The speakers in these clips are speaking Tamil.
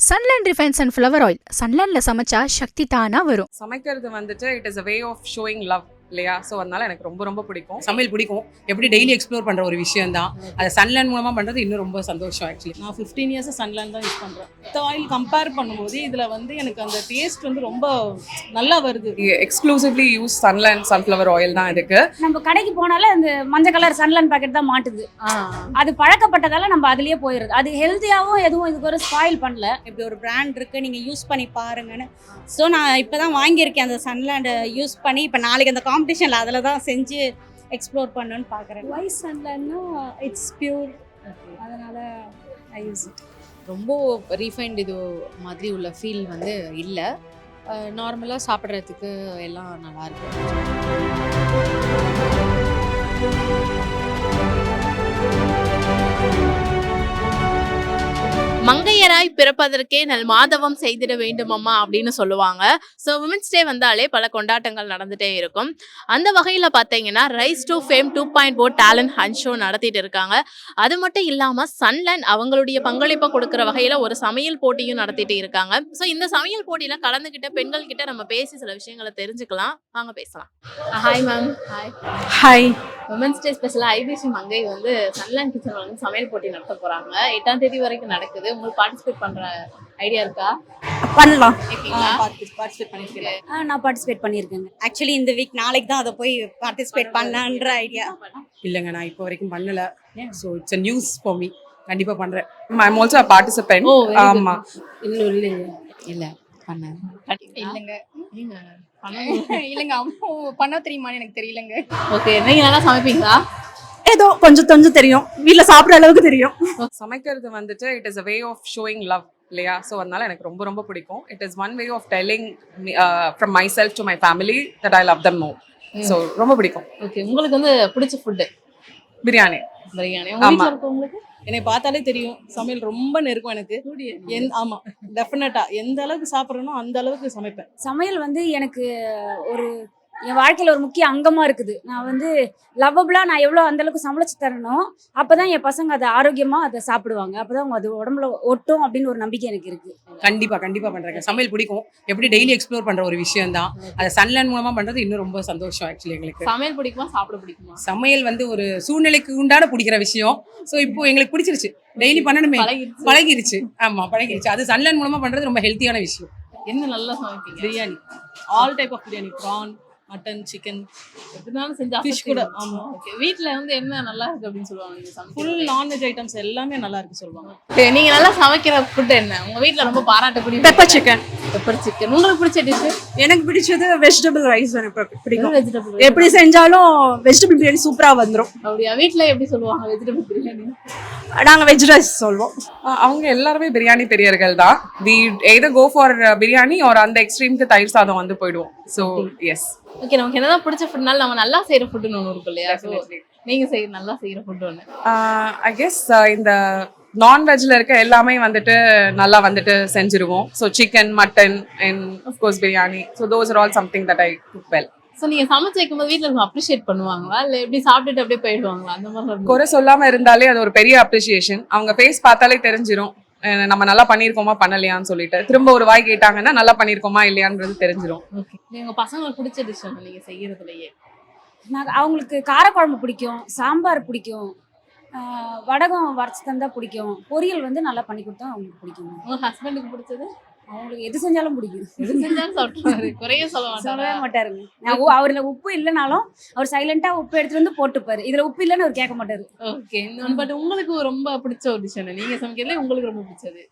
Sunland refined and flower oil சன்லேண்டில் சமைச்சா சக்தி தானா வரும். சமைக்கிறது வந்துட்டு it is a way of showing love இல்லையா? ஸோ அதனால எனக்கு ரொம்ப ரொம்ப பிடிக்கும். சமையல் பிடிக்கும். எப்படி டெய்லி எக்ஸ்ப்ளோர் பண்ற ஒரு விஷயம் தான் அதை சன்லேண்ட் மூலமா பண்றது இன்னும் ரொம்ப சந்தோஷம் ஆக்சுவலி நான் ஃபிஃப்டீன் இயர்ஸ் சன்லேண்ட் தான் யூஸ் பண்ணுறேன் மற்ற ஆயில் கம்பேர் பண்ணும்போது இதில் வந்து எனக்கு அந்த டேஸ்ட் வந்து ரொம்ப நல்லா வருது. Exclusively use Sunland sunflower oil தான் இதுக்கு நம்ம கடைக்கு போனாலே அந்த மஞ்சள் கலர் சன்லைன் பாக்கெட் தான் மாட்டுது. அது பழக்கப்பட்டதால நம்ம அதுலயே போயிருது அது ஹெல்த்தியாவும் எதுவும் இதுக்கு ஒரு ஸ்பாயில் பண்ணல. இப்படி ஒரு பிராண்ட் இருக்குது நீங்கள் யூஸ் பண்ணி பாருங்கன்னு. ஸோ நான் இப்போ தான் வாங்கியிருக்கேன் அந்த சன்லேண்டை யூஸ் பண்ணி. இப்போ நாளைக்கு அந்த காம்படிஷனில் அதில் தான் செஞ்சு எக்ஸ்ப்ளோர் பண்ணணும்னு பார்க்குறேன் ஒய் சன்லைன்னா இட்ஸ் பியூர் அதனால ஐ யூஸ் இட் ரொம்ப ரீஃபைண்ட் இது மாதிரி உள்ள ஃபீல் வந்து இல்லை. நார்மலாக சாப்பிட்றதுக்கு எல்லாம் நல்லா இருக்கு. மங்கையராய் பிறப்பதற்கே நல் மாதவம் செய்திட வேண்டும் அம்மா அப்படின்னு சொல்லுவாங்க. ஸோ உமன்ஸ் டே வந்தாலே பல கொண்டாட்டங்கள் நடந்துட்டே இருக்கும். அந்த வகையில் பார்த்தீங்கன்னா rise to fame two point O talent hunt show நடத்திட்டு இருக்காங்க. அது மட்டும் இல்லாமல் சன்லேண்ட் அவங்களுடைய பங்களிப்பை கொடுக்குற வகையில் ஒரு சமையல் போட்டியும் நடத்திட்டு இருக்காங்க. ஸோ இந்த சமையல் போட்டியில் கலந்துக்கிட்ட பெண்கள் கிட்ட நம்ம பேசி சில விஷயங்களை தெரிஞ்சுக்கலாம். வாங்க பேசலாம். Hi ma'am hi hi women's day ஸ்பெஷலாக ஐபிசி மங்கை வந்து சன்லேண்ட் கிச்சனில் வந்து சமையல் போட்டி நடத்த போகிறாங்க எட்டாம் தேதி வரைக்கும் நடக்குது. உங்களுக்கு பார்ட்டிசிபேட் பண்ணுற ஐடியா இருக்கா? பண்ணலாம். பார்ட்டிசிபேட் பண்ணியிருக்கேன் ஆ, நான் பார்ட்டிசிபேட் பண்ணியிருக்கேங்க ஆக்சுவலி இந்த வீக் நாளைக்கு தான் அதை போய் பார்ட்டிசிபேட் பண்ணலான்ற ஐடியா இல்லைங்க நான் இப்போ வரைக்கும் பண்ணல. So it's news for me கண்டிப்பா பண்றேன். I'm also participant oh very good. ஆமா. இன்னும் இல்லைங்க. இல்லை பண்ணேன் இல்லைங்க. இல்லைங்க அம்மா பண்ண தெரியுமான்னு எனக்கு தெரியலங்க. ஓகே நீங்க நல்லா சமைப்பீங்களா? ஏதோ கொஞ்சம் கொஞ்சம் தெரியும். வீட்டில் சாப்பிட்ற அளவுக்கு தெரியும். சமைக்கிறது வந்துட்டு it is a way of showing love இல்லையா? ஸோ அதனால எனக்கு ரொம்ப ரொம்ப பிடிக்கும். It is one way of telling from myself to my family that I love them more so ரொம்ப பிடிக்கும். ஓகே உங்களுக்கு வந்து பிடிச்ச ஃபுட்டு பிரியாணி. பிரியாணி. உங்க ஆமா. என்னை பார்த்தாலே தெரியும். சமையல் ரொம்ப நெருக்கம் எனக்கு. என் ஆமாம் டெஃபினட்டாக எந்த அளவுக்கு சாப்பிட்றேனோ அந்த அளவுக்கு சமைப்பேன். சமையல் வந்து எனக்கு ஒரு என் வாழ்க்கையில ஒரு முக்கிய அங்கமா இருக்குது. நான் வந்து லவ்வபிளா நான் எவ்வளோ அந்த அளவுக்கு சமைச்சு தரணும் அப்பதான் என் பசங்க அதை ஆரோக்கியமா அதை சாப்பிடுவாங்க. அப்பதான் அது உடம்புல ஒட்டும் அப்படின்னு ஒரு நம்பிக்கை எனக்கு இருக்கு. கண்டிப்பா கண்டிப்பா பண்றேங்க. சமையல் பிடிக்கும். எப்படி டெய்லி எக்ஸ்ப்ளோர் பண்ற ஒரு விஷயம் தான் அதை சன்லேண்ட் மூலமா பண்றது இன்னும் ரொம்ப சந்தோஷம் ஆக்சுவலி எங்களுக்கு. சமையல் பிடிக்குமா சாப்பிட பிடிக்குமா? சமையல் வந்து ஒரு சூழ்நிலைக்கு உண்டான பிடிக்கிற விஷயம். ஸோ இப்போ எங்களுக்கு பிடிச்சிருச்சு. டெய்லி பண்ணணுமே. பழகிருச்சு. ஆமா பழகிருச்சு. அது சன்லேண்ட் மூலமா பண்றது ரொம்ப ஹெல்த்தியான விஷயம். என்ன நல்லா சமைப்பீங்க? Biryani. All type of biryani. Prawn mutton chicken எப்படினாலும் செஞ்சு Fish கூட, ஆமா. ஓகே வீட்ல வந்து என்ன நல்லா இருக்கு அப்படின்னு சொல்லுவாங்க நீங்க ஃபுல் நான்வெஜ் ஐட்டம்ஸ் எல்லாமே நல்லா இருக்கு சொல்லுவாங்க. Okay, நீங்க நல்லா சமைக்கிற ஃபுட் என்ன? உங்க வீட்ல ரொம்ப பாராட்டக்கூடிய பெப்பர் சிக்கன் பெப்பர் சிக்கன் உங்களுக்கு பிடிச்ச டிஷ் எனக்கு பிடிச்சது வெஜிடபிள் ரைஸ் எனக்கு பிடிக்கும். வெஜிடபிள் எப்படி செஞ்சாலும் வெஜிடபிள் பிரியாணி சூப்பராக வந்துடும் அப்படியா? வீட்ல எப்படி சொல்லுவாங்க வெஜிடபிள் பிரியாணி நாங்கள் வெஜ் ரைஸ் சொல்வோம் அவங்க எல்லாருமே பிரியாணி பெரியர்கள் தான். We either go for biryani ஒரு அந்த எக்ஸ்ட்ரீம்க்கு தயிர் சாதம் வந்து போயிடுவோம். ஸோ எஸ் ஓகே நமக்கு என்னதான் பிடிச்ச ஃபுட்னால நம்ம நல்லா செய்யற ஃபுட்னு ஒன்று இருக்கும் இல்லையா? So, நீங்க செய்ய நல்லா செய்யற ஃபுட் ஒன்று ஐ கெஸ் இந்த நான்வெஜ்ல இருக்க எல்லாமே வந்துட்டு நல்லா வந்துட்டு செஞ்சிருவோம். So chicken mutton and course biryani so those are all something that I cook well so நீங்க சமைச்சு வைக்கும்போது வீட்ல இருக்கவங்க அப்ரிஷியேட் பண்ணுவாங்களா? இல்ல எப்படி சாப்பிட்டுட்டு அப்படியே போயிடுவாங்களா? அந்த மாதிரி இருக்கும். குறை சொல்லாம இருந்தாலே அது ஒரு பெரிய அப்ரிசியேஷன் அவங்க ஃபேஸ் பார்த்தாலே தெரிஞ்சிரும். அஹ் நம்ம நல்லா பண்ணியிருக்கோமா பண்ணலையான்னு சொல்லிட்டு. திரும்ப ஒரு வாய் கேட்டாங்கன்னா நல்லா பண்ணியிருக்கோமா இல்லையான்றது தெரிஞ்சிரும். ஓகே. உங்க பசங்களுக்கு பிடிச்ச டிஷ் நீங்க செய்யறதுலயே. நான் அவங்களுக்கு காரக்குழம்பு பிடிக்கும் சாம்பார் பிடிக்கும் வடகம் வரைச்சி தந்தா பிடிக்கும் பொரியல் வந்து நல்லா பண்ணி கொடுத்தா அவங்களுக்கு பிடிக்கும் உங்க ஹஸ்பண்டுக்கு பிடிச்சது? அவங்களுக்கு எது செஞ்சாலும் பிடிக்கும். எது செஞ்சாலும் சாப்பிட்டுருவாரு குறைய சொல்ல சொல்லவே மாட்டாரா மாட்டாருங்க. நான் அவர்ல உப்பு இல்லைனாலும் அவர் சைலண்டா உப்பு எடுத்துட்டு வந்து போட்டுப்பாரு. இதுல உப்பு இல்லைன்னு அவர் கேட்க மாட்டாரு. ஓகே. பட் உங்களுக்கு ரொம்ப பிடிச்ச ஒரு டிஷ் என்ன? நீங்க சமைக்கிறதுல உங்களுக்கு ரொம்ப பிடிச்சது?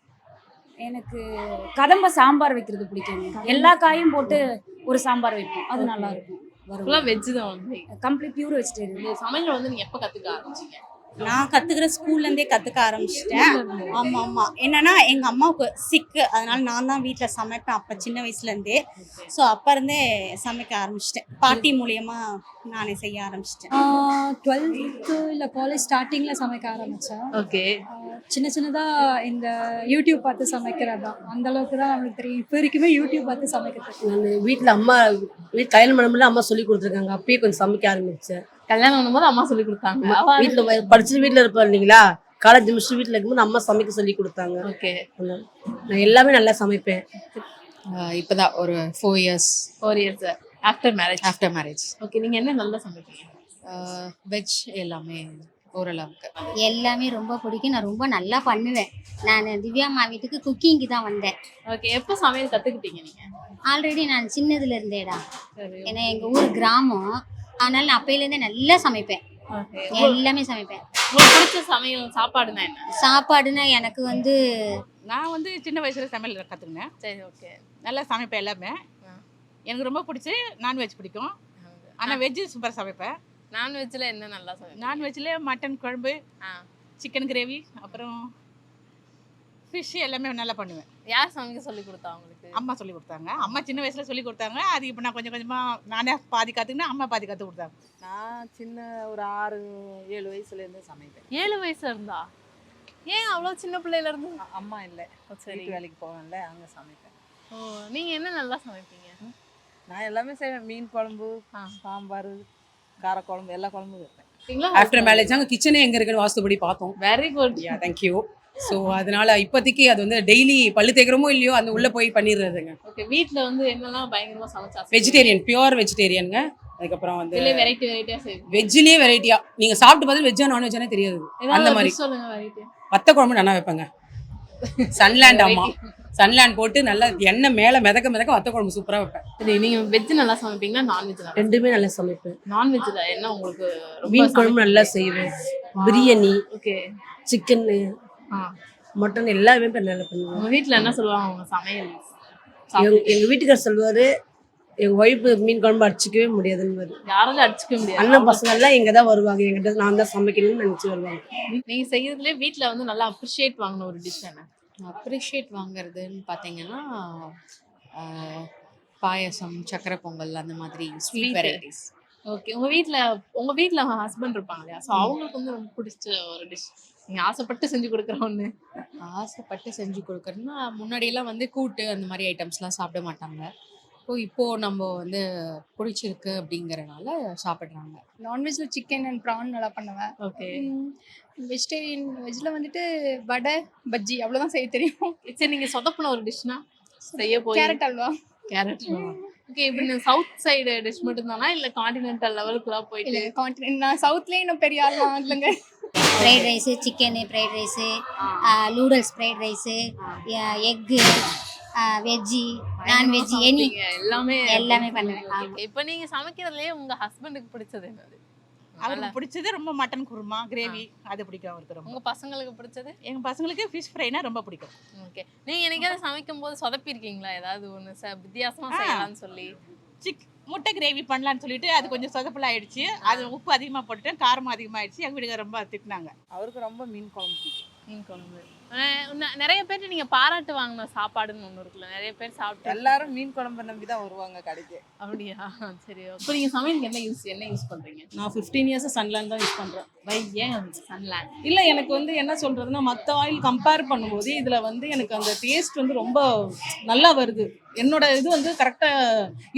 எனக்கு கதம்ப சாம்பார் வைக்கிறது பிடிக்கும். எல்லா காயும் போட்டு ஒரு சாம்பார் வைப்போம். அது நல்லா இருக்கும். வரும் வெஜ் தான் வந்து கம்ப்ளீட் பியூர் வெஜிடேரியன் சமையல் வந்து நீங்க எப்ப கத்துக்க ஆரம்பிச்சீங்க? நான் கற்றுக்கிற ஸ்கூல்லேருந்தே கற்றுக்க ஆரம்பிச்சிட்டேன். ஆமாம் ஆமாம் என்னன்னா எங்கள் அம்மாவுக்கு சிக்கு அதனால நான் தான் வீட்டில் சமைப்பேன். அப்போ சின்ன வயசுலேருந்தே ஸோ அப்போ இருந்தே சமைக்க ஆரம்பிச்சிட்டேன். பாட்டி மூலியமா நானே செய்ய ஆரம்பிச்சிட்டேன். டுவெல்த்து இல்லை காலேஜ் ஸ்டார்டிங்கில் சமைக்க ஆரம்பித்தேன் ஓகே சின்ன சின்னதாக இந்த யூடியூப் பார்த்து சமைக்கிறது. தான் அந்த அளவுக்கு தான் நம்மளுக்கு தெரியும். இப்போ வரைக்குமே யூடியூப் பார்த்து சமைக்கிறது. நான் வீட்டில் அம்மா வீட் கல்யாணம் பண்ணும்போது அம்மா சொல்லி கொடுத்துருக்காங்க. அப்பயே கொஞ்சம் சமைக்க ஆரம்பிச்சேன். கல்யாணம் பண்ணும்போது அம்மா சொல்லி கொடுத்தாங்க. வீட்டில் படிச்சு வீட்டில் இருப்போம் இல்லைங்களா? காலேஜ் முடிச்சுட்டு வீட்டில் இருக்கும்போது அம்மா சமைக்க சொல்லி கொடுத்தாங்க. ஓகே. நான் எல்லாமே நல்லா சமைப்பேன். இப்போதான் ஒரு four years four years after marriage after marriage okay நீங்க என்ன நல்லா சமைப்பீங்க? வெஜ் எல்லாமே ஓரளவுக்கு. எல்லாமே ரொம்ப பிடிக்கும். நான் ரொம்ப நல்லா பண்ணுவேன். நான் திவ்யா அம்மா வீட்டுக்கு குக்கிங்க்கு தான் வந்தேன். ஓகே எப்போ சமையல் கத்துக்கிட்டீங்க நீங்க? ஆல்ரெடி நான் சின்னதுல இருந்தேடா. சரி ஏன்னா எங்க ஊர் கிராமம். அதனால நான் அப்பையிலேருந்தே நல்லா சமைப்பேன். எல்லாமே சமைப்பேன். உங்களுக்கு பிடிச்ச சமையல் சாப்பாடுனா என்ன? சாப்பாடுனா எனக்கு வந்து நான் வந்து சின்ன வயசுல சமையல் கற்றுக்கினேன் சரி ஓகே. நல்லா சமைப்பேன் எல்லாமே. எனக்கு ரொம்ப பிடிச்சி நான்வெஜ் பிடிக்கும். ஆனால் வெஜ்ஜு சூப்பர் சமைப்பேன். நான்வெஜ்ல என்ன நல்லா சமைப்பீங்க? நான்வெஜ்ல மட்டன் குழம்பு. சிக்கன் கிரேவி அப்புறம் ஃபிஷ் எல்லாமே நல்லா பண்ணுவேன். யார் சமைக்க சொல்லி கொடுத்தா உங்களுக்கு? அம்மா சொல்லி கொடுத்தாங்க. அம்மா சின்ன வயசுல சொல்லி கொடுத்தாங்க. அது இப்போ நான் கொஞ்சம் கொஞ்சமா நானே பாதி கற்றுக்கினேன் அம்மா பாதி கற்றுக் கொடுத்தாங்க. நான் சின்ன ஒரு ஆறு ஏழு வயசுலேருந்து சமைப்பேன். ஏழு வயசு இருந்தா? ஏன் அவ்வளோ சின்ன பிள்ளையில இருந்து? அம்மா இல்லை. சரி. வேலைக்கு போவேன்ல அங்கே சமைப்பேன். ஓ நீங்க என்ன நல்லா சமைப்பீங்க? நான் எல்லாமே செய்வேன். மீன் குழம்பு. சாம்பார் காரக்குழம்பு எல்லா குழம்பும் வைப்பேன். ஆஃப்டர் மேரேஜ் அங்கே கிச்சனே எங்கே இருக்குன்னு வாஸ்துபடி பார்த்தோம். Very good yeah thank you so அதனால இப்போதைக்கு அது வந்து டெய்லி பல்லு தேய்க்கிறோமோ இல்லையோ அந்த உள்ள போய் பண்ணிடுறதுங்க. ஓகே வீட்ல வந்து என்னெல்லாம் பயங்கரமா சமைச்சா வெஜிடேரியன் பியூர் வெஜிடேரியனுங்க அதுக்கப்புறம் வந்து வெரைட்டி வெரைட்டியா செய்வீங்க. வெஜ்ஜிலேயே வெரைட்டியா நீங்க சாப்பிட்டு பார்த்து வெஜ்ஜா நான்வெஜ்ஜானே தெரியாது. அந்த மாதிரி. dish சொல்லுங்க வெரைட்டி வத்த குழம்பு நல்லா வைப்பேங்க. சன்லேண்ட் அம்மா. சன்லேண்ட் போட்டு நல்லா எண்ணெய் மேல மிதக்க மிதக்க வத்த குழம்பு சூப்பரா வைப்பேன். சரி நீங்க வெஜ் நல்லா சமைப்பீங்களா நான்வெஜ் ரெண்டுமே நல்லா சமைப்பேன். நான்வெஜ்ல என்ன உங்களுக்கு மீன் குழம்பு நல்லா செய்வேன். பிரியாணி ஓகே சிக்கன்னு ஆ மட்டன் எல்லாமே நல்லா பண்ணுவேன் உங்க வீட்ல என்ன சொல்லுவாங்க உங்க சமையல்? எங்க எங்க வீட்டுக்கார் சொல்லுவாரு எங்க ஒய்ஃபு மீன் குழம்பு அடிச்சிக்கவே முடியாதுன்னு யாராலும் அடிச்சுக்க முடியாது. அண்ணன் பசங்க எல்லாம் எங்க தான் வருவாங்க எங்கிட்ட நான் தான் சமைக்கணும்னு நினைச்சு வருவாங்க. நீங்க செய்யறதுலயே வீட்ல வந்து நல்லா அப்ரிஷியேட் வாங்கின ஒரு டிஷ் என்ன? அப்ரிஷியேட் வாங்குறதுன்னு பார்த்தீங்கன்னா பாயசம் சக்கரை பொங்கல் அந்த மாதிரி ஸ்வீட் Sweet. வெரைட்டிஸ் ஓகே உங்க வீட்ல உங்க வீட்ல ஹஸ்பண்ட் இருப்பாங்க இல்லையா ஸோ அவங்களுக்கு வந்து ரொம்ப பிடிச்ச ஒரு டிஷ் நீங்க ஆசைப்பட்டு செஞ்சு கொடுக்குற ஒண்ணு. ஆசைப்பட்டு செஞ்சு கொடுக்குறதுன்னா முன்னாடியெல்லாம் வந்து கூட்டு அந்த மாதிரி ஐட்டம்ஸ்லாம் சாப்பிட மாட்டாங்க. இப்போ இப்போ நம்ம வந்து பிடிச்சிருக்கு அப்படிங்கறனால சாப்பிட்றாங்க. நான்வெஜ்ல சிக்கன் அண்ட் ப்ரான் நல்லா பண்ணுவேன். ஓகே வெஜிடேரியன் வெஜ்ல வந்துட்டு வடை பஜ்ஜி அவ்வளோதான் செய்ய தெரியும். சரி நீங்க சொதப்புன ஒரு டிஷ்னா செய்ய போய் கேரட் அல்வா. கேரட் ஓகே இப்போ நீங்க சவுத் சைடு டிஷ் மட்டும் தானா இல்ல காண்டினென்டல் லெவலுக்குலாம் போயிட்டு? இல்லை கான்டினென்ட் நான் சவுத்லேயே இன்னும் பெரிய ஆள் இல்லைங்க fried rice chicken fried rice noodles fried rice egg veggie non veg any எல்லாமே எல்லாமே பண்ணுவேன். இப்போ நீங்க சமைக்கிறதுலயே உங்க ஹஸ்பண்டுக்கு பிடிச்சது என்னது? அவருக்கு பிடிச்சது ரொம்ப மட்டன் குருமா கிரேவி அது பிடிக்கும் அவருக்கு ரொம்ப. உங்க பசங்களுக்கு பிடிச்சது? எங்க பசங்களுக்கு ஃபிஷ் ஃப்ரைனா ரொம்ப பிடிக்கும். ஓகே நீங்க என்னைக்காவது சமைக்கும் போது சொதப்பிருக்கீங்களா ஏதாவது ஒண்ணு ச- வித்தியாசமா. செய்யலாம்னு சொல்லி. சிக் முட்டை கிரேவி பண்ணலான்னு சொல்லிட்டு அது கொஞ்சம் சொதப்பல் ஆயிடுச்சு அது உப்பு அதிகமா போட்டுட்டேன் காரம் அதிகமாயிடுச்சு எங்க வீட்டுக்கு ரொம்ப திட்டினாங்க. அவருக்கு ரொம்ப மீன் குழம்பு பிடிக்கும். மீன் குழம்பு. நிறைய பேர் நீங்க பாராட்டு வாங்கின சாப்பாடுன்னு ஒண்ணு இருக்குல்ல நிறைய பேர் சாப்பிட்டு எல்லாரும் மீன் குழம்பு நம்பி தான் வருவாங்க கடைக்கு. அப்படியா? சரி இப்போ நீங்க சமையலுக்கு என்ன யூஸ் என்ன யூஸ் பண்றீங்க? நான் ஃபிஃப்டீன் இயர்ஸ் சன்லேண்ட் தான் யூஸ் பண்றேன். வை ஏன் சன்லேண்ட் இல்லை எனக்கு வந்து என்ன சொல்றதுன்னா மற்ற ஆயில் கம்பேர் பண்ணும்போது இதுல வந்து எனக்கு அந்த டேஸ்ட் வந்து ரொம்ப நல்லா வருது. என்னோட இது வந்து கரெக்டா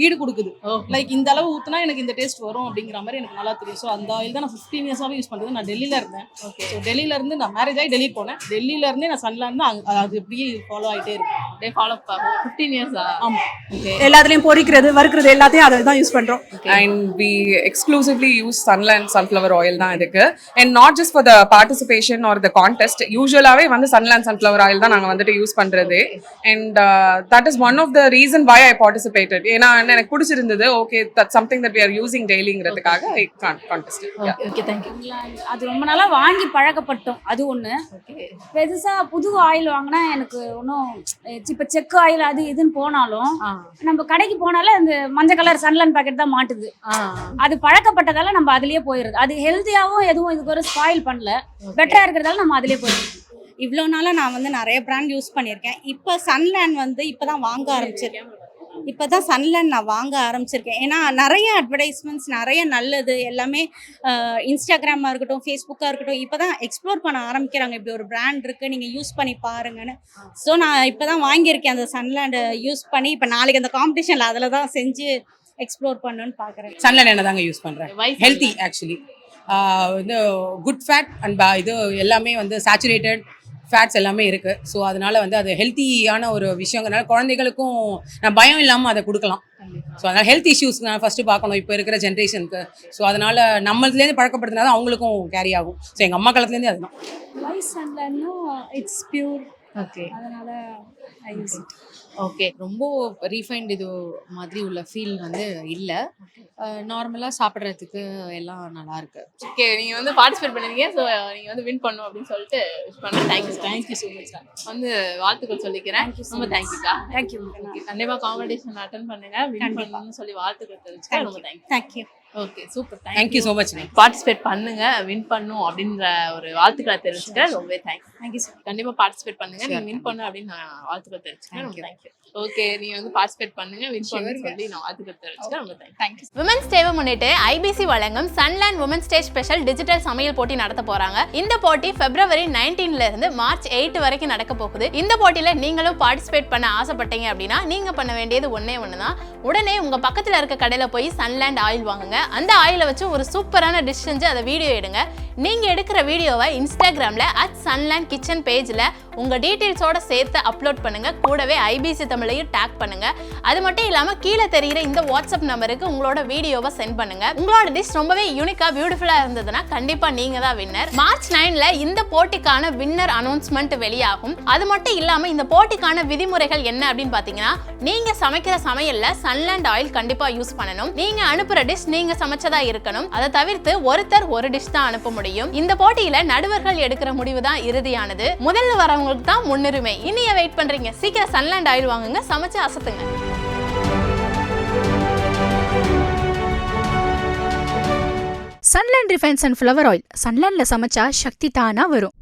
ஈடு கொடுக்குது. லைக் இந்த அளவு ஊத்துனா எனக்கு இந்த டேஸ்ட் வரும் அப்படிங்கிற மாதிரி எனக்கு நல்லா தெரியும். ஸோ அந்த ஆயில் தான் நான் ஃபிஃப்டீன் இயர்ஸாவே யூஸ் பண்றது நான் டெல்லியில இருந்தேன். ஓகே ஸோ டெல்லியில இருந்து நான் மேரேஜ் ஆகி டெல்லி போனேன். டெல்லியில இருந்தே நான் சன்லேண்ட் தான் அங்க- அது இப்படியே ஃபாலோ ஆயிட்டே இருக்கும். அப்படியே ஃபாலோ ஃபிஃப்டீன் இயர்ஸா ஆமா. ஓகே எல்லாத்துலயும் பொரிக்கிறது வறுக்கிறது எல்லாத்தையும் அதை தான் யூஸ் பண்றோம். And we exclusively use sunland sunflower oil தான் இதுக்கு and not just for the participation or the contest யூஸ்வலாவே வந்து sunland sunflower oil தான் நாங்க வந்துட்டு யூஸ் பண்றது. And uh, that is one of the reason why I participated. ஏன்னா எனக்கு பிடிச்சிருந்தது. Something that we are using dailyங்கிறதுக்காக I con- contested yeah. Okay thank you அது ரொம்ப நாளா வாங்கி பழக்கப்பட்டோம். அது ஒண்ணு. ஓகே பெருசா புது ஆயில் வாங்கினா எனக்கு ஒன்றும் இப்போ செக்கு ஆயில் அது இதுன்னு போனாலும் நம்ம கடைக்கு போனாலே அந்த மஞ்சள் கலர் சன்லைன் பாக்கெட் தான் மாட்டுது. அது பழக்கப்பட்டதால நம்ம அதுலயே போயிருது அது ஹெல்த்தியாவும் எதுவும் இதுக்கு ஒரு ஸ்பாயில் பண்ணல. பெட்டரா இருக்கிறதால நம்ம அதுலயே போயிருது இவ்வளோ நாளாக நான் வந்து நிறைய பிராண்ட் யூஸ் பண்ணியிருக்கேன். இப்போ சன்லேண்ட் வந்து இப்போ தான் வாங்க ஆரம்பிச்சிருக்கேன் இப்போ தான் சன்லேண்ட் நான் வாங்க ஆரம்பிச்சிருக்கேன். ஏன்னா நிறைய அட்வர்டைஸ்மெண்ட்ஸ் நிறைய நல்லது எல்லாமே இன்ஸ்டாகிராமாக இருக்கட்டும் ஃபேஸ்புக்காக இருக்கட்டும் இப்போ தான் எக்ஸ்ப்ளோர் பண்ண ஆரம்பிக்கிறாங்க. இப்படி ஒரு பிராண்ட் இருக்குது நீங்கள் யூஸ் பண்ணி பாருங்கன்னு. ஸோ நான் இப்போ தான் வாங்கியிருக்கேன் அந்த சன்லேண்டை யூஸ் பண்ணி. இப்போ நாளைக்கு அந்த காம்படிஷனில் அதில் தான் செஞ்சு எக்ஸ்ப்ளோர் பண்ணணும்னு பார்க்குறேன் சன்லேண்ட் என்ன தாங்க யூஸ் பண்றேன்? Why ஹெல்த்தி ஆக்சுவலி வந்து குட் ஃபேட் அண்ட் இது எல்லாமே வந்து சேச்சுரேட்டட் ஃபேட்ஸ் எல்லாமே இருக்குது ஸோ அதனால் வந்து அது ஹெல்த்தியான ஒரு விஷயங்கிறனால குழந்தைகளுக்கும் நான் பயம் இல்லாமல் அதை கொடுக்கலாம். ஸோ அதனால் ஹெல்த் இஷ்யூஸ் நான் ஃபஸ்ட்டு பார்க்கணும். இப்போ இருக்கிற ஜென்ரேஷனுக்கு ஸோ அதனால் நம்மளதுலேருந்து பழக்கப்படுத்தினா தான் அவங்களுக்கும் கேரி ஆகும். ஸோ எங்கள் அம்மா காலத்துலேருந்து அதுதான். இட்ஸ் பியூர் ஓகே அதனால ஐ யூஸ் ஓகே ரொம்ப ரீஃபைண்ட் இது மாதிரி உள்ள ஃபீல் வந்து இல்லை. நார்மலாக சாப்பிட்றதுக்கு எல்லாம் நல்லா இருக்கு. ஓகே நீங்க வந்து பார்ட்டிசிபேட் பண்ணுவீங்க ஸோ நீங்க வந்து வின் பண்ணும் அப்படின்னு சொல்லிட்டு விஷ் பண்ணேன். தேங்க்யூ தேங்க்யூ ஸோ மச் வந்து வாழ்த்துக்கள் சொல்லிக்கிறேன். ரொம்ப தேங்க்யூக்கா தேங்க்யூ ஓகே கண்டிப்பா காம்படிஷன் அட்டன் பண்ணுங்க. வின். பண்ணணும்னு சொல்லி வாழ்த்துக்கள் தெரிவிச்சுக்க ரொம்ப thank you thank you okay super thank you so much participate பண்ணுங்க வின் பண்ணும் அப்படின்ற ஒரு வாழ்த்துக்களை தெரிவிச்சுக்கிறேன் ரொம்பவே தேங்க்ஸ் தேங்க்யூ சார் கண்டிப்பா பார்ட்டிசிபேட் பண்ணுங்க. நீங்க வின் பண்ணு அப்படின்னு நான் வாழ்த்துக்கள் தெரிவிச்சுக்கிறேன். ரொம்ப தேங்க்யூ ஓகே நீங்க வந்து பார்ட்டிசிபேட் பண்ணுங்க வின் பண்ணு சொல்லி நான் வாழ்த்துக்கள் தெரிவிச்சுக்கிறேன். ரொம்ப தேங்க்யூ விமன்ஸ் டேவை முன்னிட்டு ஐபிசி வழங்கும் Sunland women's day special digital சமையல் போட்டி நடத்த போறாங்க. இந்த போட்டி பிப்ரவரி 19 ல இருந்து மார்ச் 8 வரைக்கும் நடக்க போகுது. இந்த போட்டியில நீங்களும் பார்ட்டிசிபேட் பண்ண ஆசைப்பட்டீங்க அப்படின்னா நீங்க பண்ண வேண்டியது ஒண்ணே ஒன்று தான் உடனே உங்க பக்கத்துல இருக்க கடையில போய் சன்லேண்ட் ஆயில் வாங்குங்க. அந்த ஆயிலை வச்சு ஒரு சூப்பரான டிஷ் செஞ்சு அதை வீடியோ எடுங்க. நீங்க எடுக்கிற வீடியோவை இன்ஸ்டாகிராம்ல அட் சன்லேண்ட் கிச்சன் பேஜ்ல உங்க டீட்டெயில்ஸோட சேர்த்து அப்லோட் பண்ணுங்க. கூடவே ஐபிசி தமிழையும் டேக் பண்ணுங்க. அது மட்டும் இல்லாம கீழே தெரிகிற இந்த வாட்ஸ்அப் நம்பருக்கு உங்களோட வீடியோவை சென்ட் பண்ணுங்க. உங்களோட டிஷ் ரொம்பவே யூனிக்கா பியூட்டிஃபுல்லா இருந்ததுன்னா கண்டிப்பா நீங்க தான் வின்னர் மார்ச் நைன்ல இந்த போட்டிக்கான வின்னர் அனௌன்ஸ்மெண்ட் வெளியாகும். அது மட்டும் இல்லாம இந்த போட்டிக்கான விதிமுறைகள் என்ன அப்படின்னு பாத்தீங்கன்னா நீங்க சமைக்கிற சமையல்ல சன்லேண்ட் ஆயில் கண்டிப்பா யூஸ் பண்ணணும். நீங்க அனுப்புற டிஷ் நீங்க சமைச்சதா இருக்கணும். அதை தவிர்த்து ஒருத்தர் ஒரு டிஷ் தான் அனுப்ப முடியும். இந்த போட்டியில நடுவர்கள் எடுக்கிற முடிவு தான் இறுதியானது. முதல்ல வரவங்களுக்கு தான் முன்னுரிமை. இனிய வெயிட் பண்றீங்க. சீக்கிரம் சன்லேண்ட் ஆயில் வாங்குங்க. சமைச்சு அசத்துங்க. Sunland refined and flower oil சன்லேண்டில் சமைச்சா சக்தி தானா வரும்.